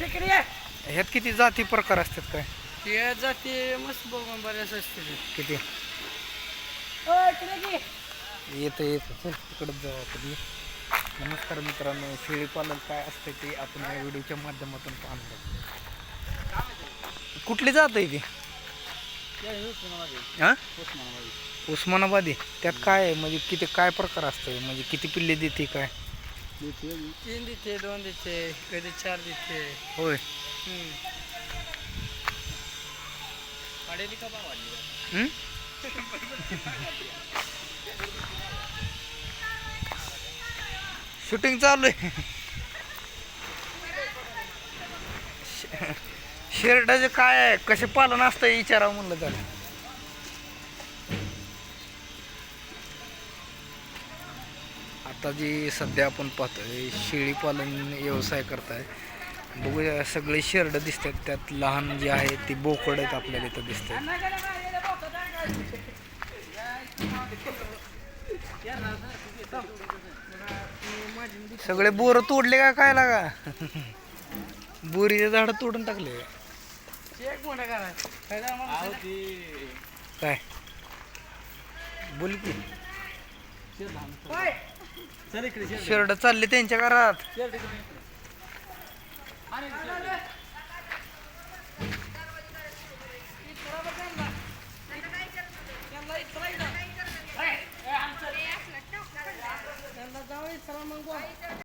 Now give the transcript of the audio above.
ह्यात किती जाती प्रकार असतात काय? ते जाते मस्त बघून बऱ्याच असते किती? येतं येतं. चल तिकडं जाऊ ये. नमस्कार मित्रांनो शेळी पालन काय असतं ते आपण या व्हिडिओच्या माध्यमातून पाहणार. कुठली जात आहे ती? हा उस्मानाबादी. त्यात काय आहे? म्हणजे किती काय प्रकार असतं म्हणजे किती पिल्ले देते काय? तीन देते दोन देते कधी चार देते होय. हम्म. वाढेली का बा वाढली हम्म? शूटिंग चालू आहे. शेरडाचे काय आहे? कसे पालन असतं विचारावं म्हणलं तर आता जी सध्या आपण पाहतोय शेळीपालन व्यवसाय करताय बघूया सगळे शेरड दिसतात त्यात लहान जे आहे ते बोकड आहेत आपल्याला इथं दिसतात सगळे बोर तोडले का काय लागा बोरीचे झाड तोडून टाकले. काय? बोल की. शर्ट चालले त्यांच्या घरात.